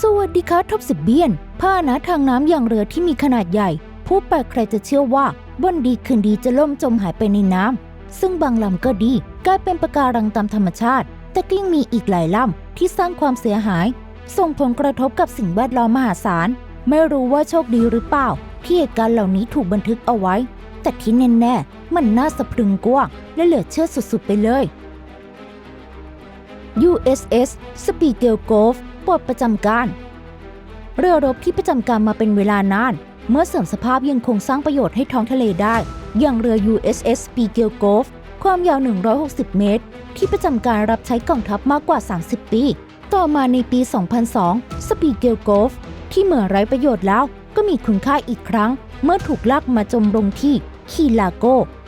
สวัสดีครับท็อปสิบเบียนพาหนะทางน้ำอย่างเรือที่มีขนาดใหญ่ ผู้ไปใครจะเชื่อว่าบนดีคืนดีจะล่มจมหายไปในน้ำซึ่งบางลำก็ดีกลายเป็นปะการังตามธรรมชาติ แต่ก็ยังมีอีกหลายลำที่สร้างความเสียหาย ส่งผลกระทบกับสิ่งแวดล้อมมหาศาล ไม่รู้ว่าโชคดีหรือเปล่า ที่เหตุการณ์เหล่านี้ถูกบันทึกเอาไว้ แต่ที่แน่ๆมันน่าสะพรึงกลัวและเหลือเชื่อสุดๆไปเลย USS Speedy Gulf ปลดประจำการ เรือรบที่ประจำการมาเป็นเวลานาน เมื่อเสื่อมสภาพยังคงสร้างประโยชน์ให้ท้องทะเลได้ อย่างเรือ USS p e e g e l g o l f ความยาว 160 เมตร ที่ประจำการรับใช้กองทัพมากกว่า 30 ปี ต่อมาในปี 2002 s p e e g e l g o l f ที่เหมือไร้ประโยชน์แล้วก็มีคุณค่าอีกครั้ง เมื่อถูกลากมาจมลงที่คีลาโก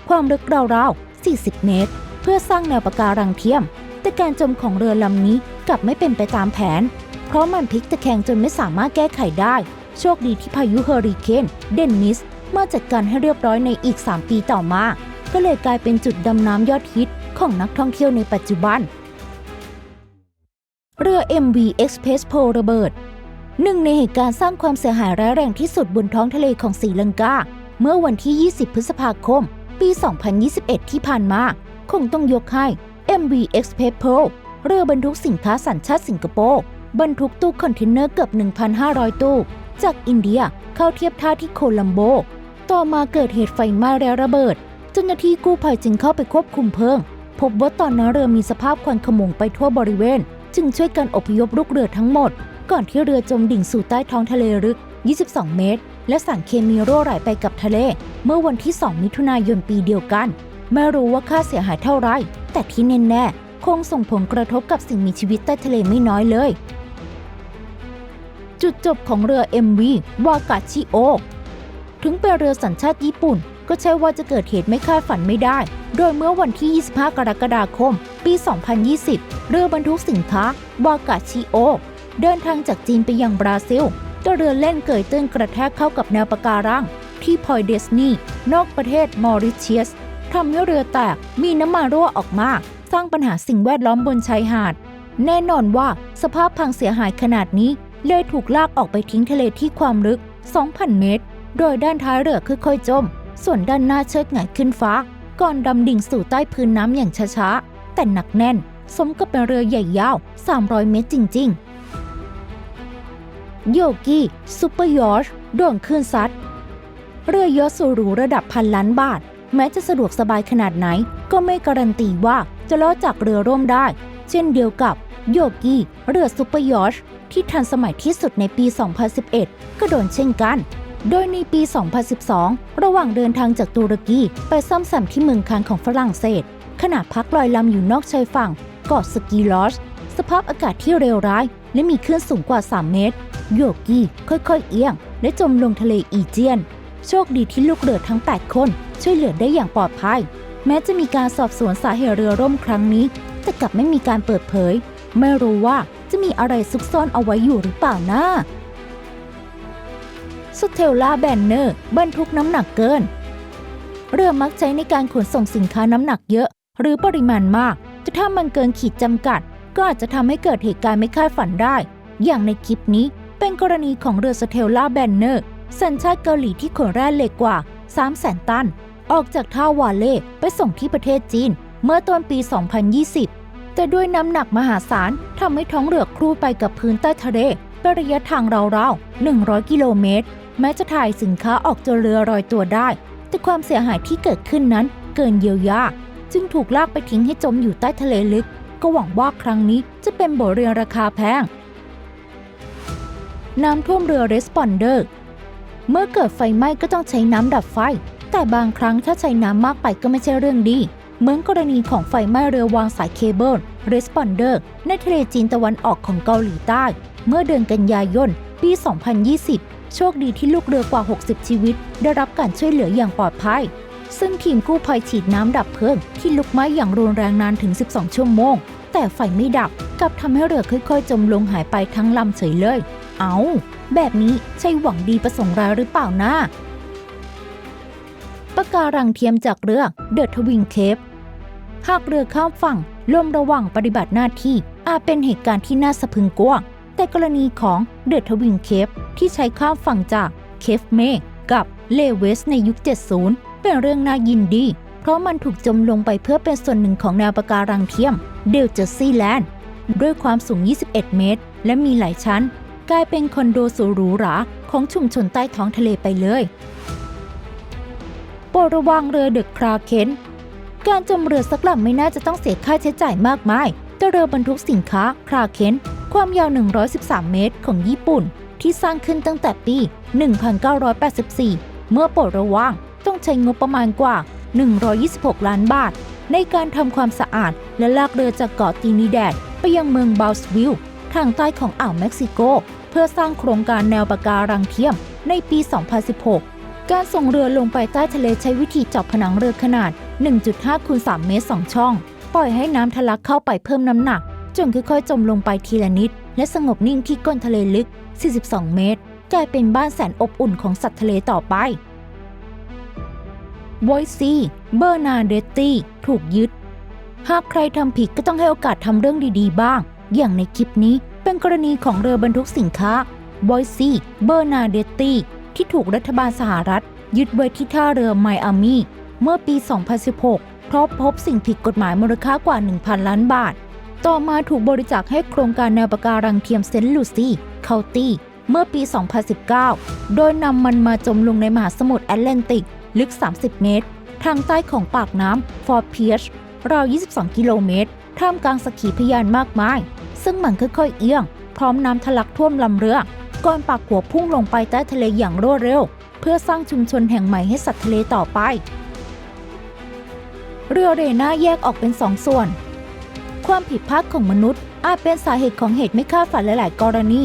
ความลึกราวๆ 40 เมตร เพื่อสร้างแนวปะการังเทียม แต่การจมของเรือลำนี้กลับไม่เป็นไปตามแผน ราะมันพลิกตะแคงจนไม่สามารถแก้ไขได้ โชคดีที่พายุเฮอริเคนเดนนิสมาจัดการให้เรียบร้อยในอีก 3 ปีต่อมา ก็เลยกลายเป็นจุดดำน้ำยอดฮิตของนักท่องเที่ยวในปัจจุบัน เรือ MV Express p o ระเบิดหนึ่งในเหตุการณ์สร้างความเสียหายร้ายแรงที่สุดบนท้องทะเลของศรีลังกา เมื่อวันที่ 20 พฤษภาคม ปี 2021 ที่ผ่านมา คงต้องยกให้ MV Express Pearl เรือบรรทุกสินค้าสัญชาติสิงคโปร์ บรรทุกตู้คอนเทนเนอร์เกือบ 1,500 ตู้ จากอินเดียเข้าเทียบท่าที่โคลัมโบ ต่อมาเกิดเหตุไฟไหม้และระเบิด เจ้าหน้าที่กู้ภัยจึงเข้าไปควบคุมเพลิง พบว่าตอนนั้นเรือมีสภาพควันขโมงไปทั่วบริเวณ จึงช่วยกันอพยพลูกเรือทั้งหมด ก่อนที่เรือจมดิ่งสู่ใต้ท้องทะเลลึก 22 เมตร และสารเคมีรั่วไหลไปกับทะเล เมื่อวันที่ 2 มิถุนายนปีเดียวกัน ไม่รู้ว่าค่าเสียหายเท่าไร แต่ที่แน่ๆคงส่งผลกระทบกับสิ่งมีชีวิตใต้ทะเลไม่น้อยเลย จุดจบของเรือ MV วากาชิโอ ถึงเป็นเรือสัญชาติญี่ปุ่น ก็ใช่ว่าจะเกิดเหตุไม่คาดฝันไม่ได้ โดยเมื่อวันที่ 25 กรกฎาคม ปี 2020 เรือบรรทุกสินค้าวากาชิโอ เดินทางจากจีนไปยังบราซิลแต่เรือเล่นเกยตื้นกระแทกเข้ากับแนวปะการังที่พอยเดสนีนอกประเทศมอริเชียสทำให้เรือแตกมีน้ำมันรั่วออกมา สร้างปัญหาสิ่งแวดล้อมบนชายหาด แน่นอนว่าสภาพพังเสียหายขนาดนี้ เลยถูกลากออกไปทิ้งทะเลที่ความลึก 2,000 เมตร โดยด้านท้ายเรือค่อยๆจม ส่วนด้านหน้าเชิดหงายขึ้นฟ้า ก่อนดำดิ่งสู่ใต้พื้นน้ำอย่างช้าๆ แต่หนักแน่น สมกับเป็นเรือใหญ่ยาว 300 เมตรจริงๆ โยกี้ซูเปอร์ยอชโดนคลื่นซัด เรือยอชสูหรูระดับพันล้านบาท แม้จะสะดวกสบายขนาดไหน ก็ไม่การันตีว่าจะลอจากเรือร่มได้ เช่นเดียวกับ โยกี้เรือซูเปอร์ยอชที่ทันสมัยที่สุดในปี 2011 ก็โดนเช่นกัน โดยในปี 2012 ระหว่างเดินทางจากตุรกีไปซ่อมแซมที่เมืองคานของฝรั่งเศส ขณะพักลอยลำอยู่นอกชายฝั่งเกาะสกีลอชสภาพอากาศที่เลวร้าย และมีคลื่นสูงกว่า 3 เมตร โยกี้ค่อยๆ เอียง และจมลงทะเลอีเจียน โชคดีที่ลูกเรือทั้ง 8 คน ช่วยเหลือได้อย่างปลอดภัย แม้จะมีการสอบสวนสาเหตุเรือร่มครั้งนี้ แต่กลับไม่มีการเปิดเผย ไม่รู้ว่าจะมีอะไรซุกซ่อนเอาไว้อยู่หรือเปล่านะสเทลล่าแบนเนอร์บรรทุกน้ำหนักเกิน เรือมักใช้ในการขนส่งสินค้าน้ำหนักเยอะ หรือปริมาณมากแต่ถ้ามันเกินขีดจำกัด ก็อาจจะทำให้เกิดเหตุการณ์ไม่คาดฝันได้ อย่างในคลิปนี้เป็นกรณีของเรือสเทลล่าแบนเนอร์สัญชาติเกาหลีที่ขนแร่เหล็กกว่า 3 0 0แสนตัน ออกจากท่าวาเล่ไปส่งที่ประเทศจีน เมื่อต้นปี 2020 แต่ด้วยน้ำหนักมหาศาลทำให้ท้องเรือครูไปกับพื้นใต้ทะเลเป็นระยะทางราวๆ 100 กิโลเมตร แม้จะถ่ายสินค้าออกจนเรือลอยตัวได้ แต่ความเสียหายที่เกิดขึ้นนั้นเกินเยียวยา จึงถูกลากไปทิ้งให้จมอยู่ใต้ทะเลลึก ก็หวังว่าครั้งนี้จะเป็นบทเรียนราคาแพง น้ำท่วมเรือ Responder เมื่อเกิดไฟไหม้ก็ต้องใช้น้ำดับไฟ แต่บางครั้งถ้าใช้น้ำมากไปก็ไม่ใช่เรื่องดี เหมือนกรณีของไฟไหม้เรือวางสายเคเบิล Responder ในทะเลจีนตะวันออกของเกาหลีใต้ เมื่อเดือนกันยายน ปี 2020 โชคดีที่ลูกเรือกว่า 60 ชีวิต ได้รับการช่วยเหลืออย่างปลอดภัย ซึ่งทีมกู้ภัยฉีดน้ำดับเพลิงที่ลุกไหม้อย่างรุนแรงนานถึง 12 ชั่วโมง แต่ไฟไม่ดับกลับทำให้เรือค่อยๆ จมลงหายไปทั้งลำเฉยเลย เอาแบบนี้ใช่หวังดีประสงค์ร้ายหรือเปล่านะปะการังเทียมจากเรือเดอะทวิงเคป หากเรือข้ามฝั่งล่มระหว่างปฏิบัติหน้าที่อาจเป็นเหตุการณ์ที่น่าสะพรึงกลัวแต่กรณีของเดอทวิงเคฟที่ใช้ข้ามฝั่งจากเคฟเมกับเลเวสในยุค 70 เป็นเรื่องน่ายินดี เพราะมันถูกจมลงไปเพื่อเป็นส่วนหนึ่งของแนวปะการังเทียมเดลเจอร์ซีแลนด์ด้วยความสูง 21 เมตร และมีหลายชั้น กลายเป็นคอนโดสุหรูหราของชุมชนใต้ท้องทะเลไปเลยโปรดระวังเรือเดอะคราเคน การจมเรือสักลำไม่น่าจะต้องเสียค่าใช้จ่ายมากมายแต่เรือบรรทุกสินค้าคราเคนความยาว 113 เมตรของญี่ปุ่น ที่สร้างขึ้นตั้งแต่ปี 1984 เมื่อโปรดระวังต้องใช้งบประมาณกว่า 126 ล้านบาท ในการทำความสะอาดและลากเรือจากเกาะตินิแดด ไปยังเมืองบาลสวิลล์ทางใต้ของอ่าวเม็กซิโก เพื่อสร้างโครงการแนวปะการังเทียมในปี 2016 การส่งเรือลงไปใต้ทะเลใช้วิธีเจาะผนังเรือขนาด 1.5คูณ3เมตร 2 ช่อง ปล่อยให้น้ำทะลักเข้าไปเพิ่มน้ำหนัก จนค่อยๆ จมลงไปทีละนิด และสงบนิ่งที่ก้นทะเลลึก 42 เมตร กลายเป็นบ้านแสนอบอุ่นของสัตว์ทะเลต่อไปบอยซีเบอร์นาเดตตี้ ถูกยึด หากใครทำผิดก็ต้องให้โอกาสทำเรื่องดีๆ บ้าง อย่างในคลิปนี้เป็นกรณีของเรือบรรทุกสินค้าบอยซีเบอร์นาเดตตี้ ที่ถูกรัฐบาลสหรัฐ ยึดไว้ที่ท่าเรือไมอามี เมื่อปี 2016 เพราะพบสิ่งผิดกฎหมายมูลค่ากว่า 1,000 ล้านบาท ต่อมาถูกบริจาคให้โครงการแนวปะการังเทียมเซนต์ลูซี่เคาตี้เมื่อปี 2019 โดยนำมันมาจมลงในมหาสมุทรแอตแลนติก ลึก 30 เมตร ทางใต้ของปากน้ำฟอร์ดเพียชราว 22 กิโลเมตร ท่ามกลางสกีพยานมากมาย ซึ่งมันค่อยๆเอียง พร้อมน้ำทะลักท่วมลำเรือ ก่อนปากหัวพุ่งลงไปใต้ทะเลอย่างรวดเร็ว เพื่อสร้างชุมชนแห่งใหม่ให้สัตว์ทะเลต่อไป เรือเรน่าแยกออกเป็นสองส่วน ความผิดพลาดของมนุษย์ อาจเป็นสาเหตุของเหตุไม่คาดฝันหลาย ๆ กรณี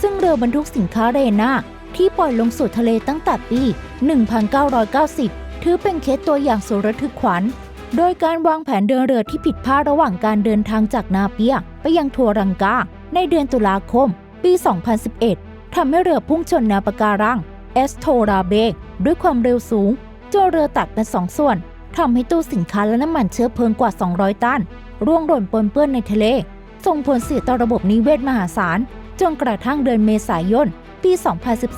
ซึ่งเรือบรรทุกสินค้าเรน่าที่ปล่อยลงสู่ทะเลตั้งแต่ปี 1990 ถือเป็นเคสตัวอย่างสุดระทึกขวัญ โดยการวางแผนเดินเรือที่ผิดพลาดระหว่างการเดินทางจากนาเปียไปยังทัวรังกา ในเดือนตุลาคม ปี 2011 ทำให้เรือพุ่งชนแนวปะการังเอสโทราเบกด้วยความเร็วสูงจนเรือตัดเป็นสองส่วน ทำให้ตู้สินค้าและน้ำมันเชื้อเพลิงกว่า 200 ตัน ร่วงหล่นปนเปื้อนในทะเล ส่งผลเสียต่อระบบนิเวศมหาศาล จนกระทั่งเดือนเมษายน ปี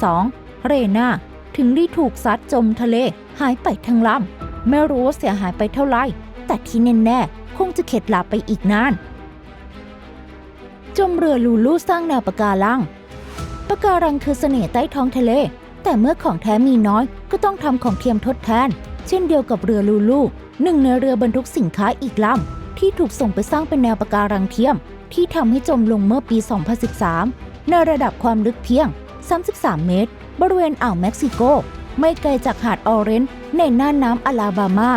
2012 เรนาถึงได้ถูกซัดจมทะเลหายไปทั้งลำ ไม่รู้ว่าเสียหายไปเท่าไหร่ แต่ที่แน่ๆคงจะเข็ดหลาบไปอีกนาน จมเรือลูลูสร้างแนวปะการังปะการังคือเสน่ห์ใต้ท้องทะเล แต่เมื่อของแท้มีน้อยก็ต้องทำของเทียมทดแทน เช่นเดียวกับเรือลูลูหนึ่งในเรือบรรทุกสินค้าอีกลำที่ถูกส่งไปสร้างเป็นแนวปะการังเทียม ที่ทำให้จมลงเมื่อปี 2013 ในระดับความลึกเพียง 33 เมตร บริเวณอ่าวเม็กซิโก ไม่ไกลจากหาดออเรนจ์ในน่านน้ำอลาบามา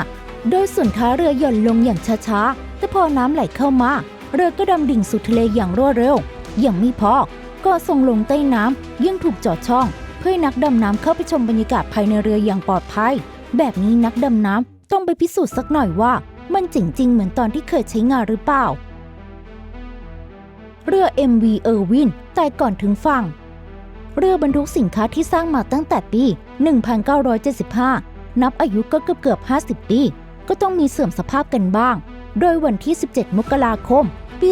โดยส่วนท้าเรือหย่อนลงอย่างช้าๆ แต่พอน้ำไหลเข้ามาเรือก็ดำดิ่งสู่ทะเลอย่างรวดเร็ว ยังไม่พอ ก็ส่งลงใต้น้ำยังถูกจอดช่อง เพื่อนักดำน้ำเข้าไปชมบรรยากาศภายในเรืออย่างปลอดภัย แบบนี้นักดำน้ำต้องไปพิสูจน์สักหน่อยว่า มันจริงๆเหมือนตอนที่เคยใช้งานหรือเปล่า เรือ MV เออร์วินตายก่อนถึงฝั่ง เรือบรรทุกสินค้าที่สร้างมาตั้งแต่ปี 1975 นับอายุก็เกือบเกือบ 50 ปี ก็ต้องมีเสื่อมสภาพกันบ้าง โดยวันที่ 17 มกราคม ปี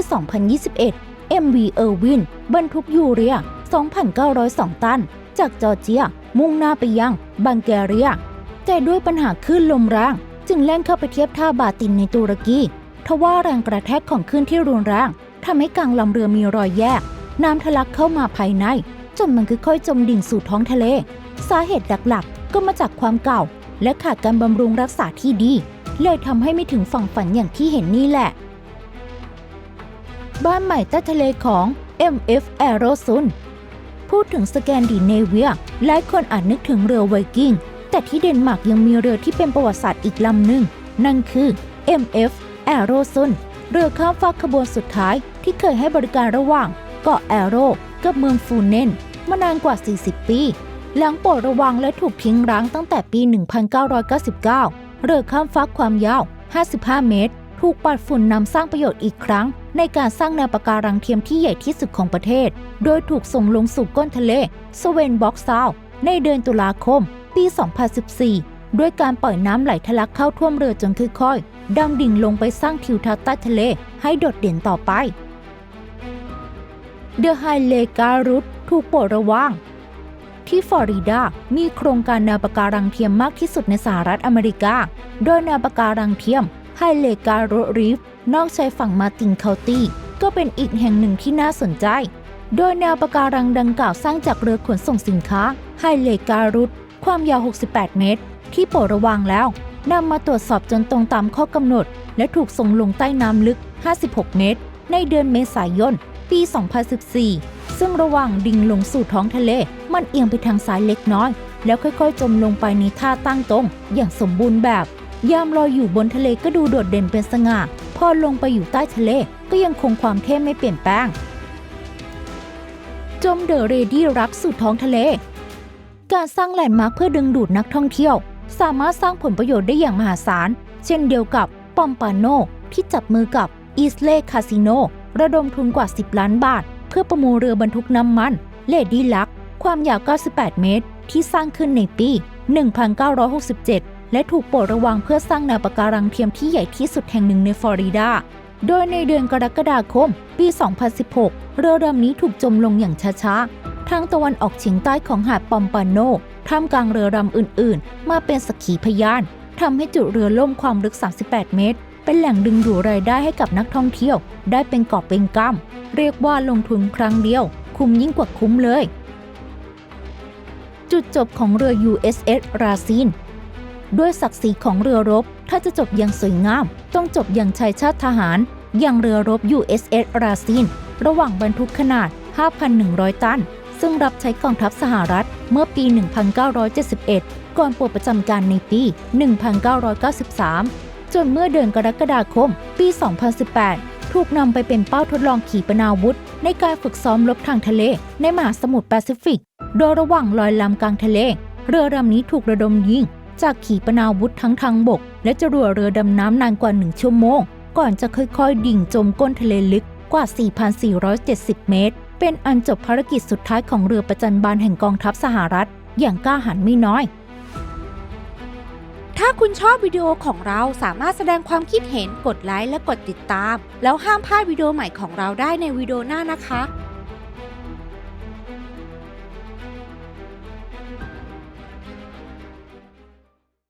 2021 MV เออร์วินบรรทุกยูเรีย 2,902 ตัน จากจอร์เจีย มุ่งหน้าไปยังบังแกเรีย แต่ด้วยปัญหาคลื่นลมแรงจึงแล่นเข้าไปเทียบท่าบาตินในตุรกีทว่าแรงกระแทกของคลื่นที่รุนแรงทำให้กลางลำเรือมีรอยแยก น้ำทะลักเข้ามาภายใน จนมันค่อยๆจมดิ่งสู่ท้องทะเล สาเหตุหลักๆ ก็มาจากความเก่า และขาดการบำรุงรักษาที่ดี เลยทำให้ไม่ถึงฝั่งฝันอย่างที่เห็นนี่แหละ บ้านใหม่ใต้ทะเลของ MF a e r o s u n พูดถึงสแกนดิเนเวียหลายคนอาจนึกถึงเรือไวกิ้ง แต่ที่เดนมาร์กยังมีเรือที่เป็นประวัติศาสตร์อีกลำหนึ่ง นั่นคือ MF a e r o s u n เรือข้ามฟากขบวนสุดท้ายที่เคยให้บริการระหว่างเกาะแอโรกับเมืองฟูเนนมานานกว่า 40 ปี หลังปรดระวังและถูกทิ้งร้างตั้งแต่ปี 1999 เรือข้ามฟากความยาว 55 เมตร ถูกปัดฝุ่นนำสร้างประโยชน์อีกครั้ง ในการสร้างแนวปะการังเทียมที่ใหญ่ที่สุดของประเทศ โดยถูกส่งลงสู่ก้นทะเลสเวนบ็อกซาวในเดือนตุลาคม ปี 2014 ด้วยการปล่อยน้ำไหลทะลักเข้าท่วมเรือจนค่อยๆดำดิ่งลงไปสร้างทิวทัศน์ใต้ทะเลให้โดดเด่นต่อไป เดอะไฮเลการุตถูกโปรดระวังที่ฟลอริดา มีโครงการแนวปะการังเทียมมากที่สุดในสหรัฐอเมริกา โดยแนวปะการังเทียมไฮเลการุรีฟนอกชายฝั่งมาร์ตินเคาตี้ก็เป็นอีกแห่งหนึ่งที่น่าสนใจ โดยแนวปะการังดังกล่าวสร้างจากเรือขนส่งสินค้าไฮเลการุต ความยาว 68 เมตร ที่โปรดระวังแล้วนำมาตรวจสอบจนตรงตามข้อกำหนด และถูกส่งลงใต้น้ำลึก 56 เมตร ในเดือนเมษายน ปี 2014 ซึ่งระหว่างดิ่งลงสู่ท้องทะเล มันเอียงไปทางซ้ายเล็กน้อย แล้วค่อยๆ จมลงไปในท่าตั้งตรง อย่างสมบูรณ์แบบ ยามลอยอยู่บนทะเลก็ดูโดดเด่นเป็นสง่า พอลงไปอยู่ใต้ทะเลก็ยังคงความเท่ไม่เปลี่ยนแปลง จมเดอะเรดี้รักสู่ท้องทะเล การสร้างแลนด์มาร์คเพื่อดึงดูดนักท่องเที่ยว สามารถสร้างผลประโยชน์ได้อย่างมหาศาล เช่นเดียวกับปอมปาโนที่จับมือกับอีสเล่คาสิโนระดมทุนกว่า 10 ล้านบาท เพื่อประมูลเรือบรรทุกน้ำมัน เลดี้ลัก ความยาว 98 เมตร ที่สร้างขึ้นในปี 1967 และถูกโปรดระวังเพื่อสร้างแนวปะการังเทียมที่ใหญ่ที่สุดแห่งหนึ่งในฟลอริดา โดยในเดือนกรกฎาคม ปี 2016 เรือลำนี้ถูกจมลงอย่างช้าๆ ทางตะวันออกเฉียงใต้ของหาดปอมปาโนท่ามกลางเรือลำอื่น ๆ มาเป็นสักขีพยานทำให้จุดเรือล่มความลึก 38 เมตร เป็นแหล่งดึงดูดรายได้ให้กับนักท่องเที่ยว ได้เป็นกอบเป็นกำเรียกว่าลงทุนครั้งเดียว คุ้มยิ่งกว่าคุ้มเลย จุดจบของเรือ USS ราซินด้วยศักดิ์ศรีของเรือรบ ถ้าจะจบอย่างสวยงาม ต้องจบอย่างชายชาติทหาร อย่างเรือรบ USS ราซินระหว่างบรรทุกขนาด 5,100 ตัน ซึ่งรับใช้กองทัพสหรัฐเมื่อปี 1971 ก่อนปลดประจำการในปี 1993 จนเมื่อเดือนกรกฎาคม ปี 2018 ถูกนำไปเป็นเป้าทดลองขีปนาวุธ ในการฝึกซ้อมรบทางทะเลในมหาสมุทรแปซิฟิก โดยระหว่างลอยลำกลางทะเล เรือลำนี้ถูกระดมยิงจากขีปนาวุธทั้งทางบก และจรวดเรือดำน้ำนานกว่า 1 ชั่วโมง ก่อนจะค่อยๆ ดิ่งจมก้นทะเลลึกกว่า 4,470 เมตร เป็นอันจบภารกิจสุดท้ายของเรือประจันบานแห่งกองทัพสหรัฐ อย่างกล้าหาญไม่น้อย ถ้าคุณชอบวิดีโอของเราสามารถแสดงความคิดเห็นกดไลค์และกดติดตาม แล้วห้ามพลาดวิดีโอใหม่ของเราได้ในวิดีโอหน้านะคะ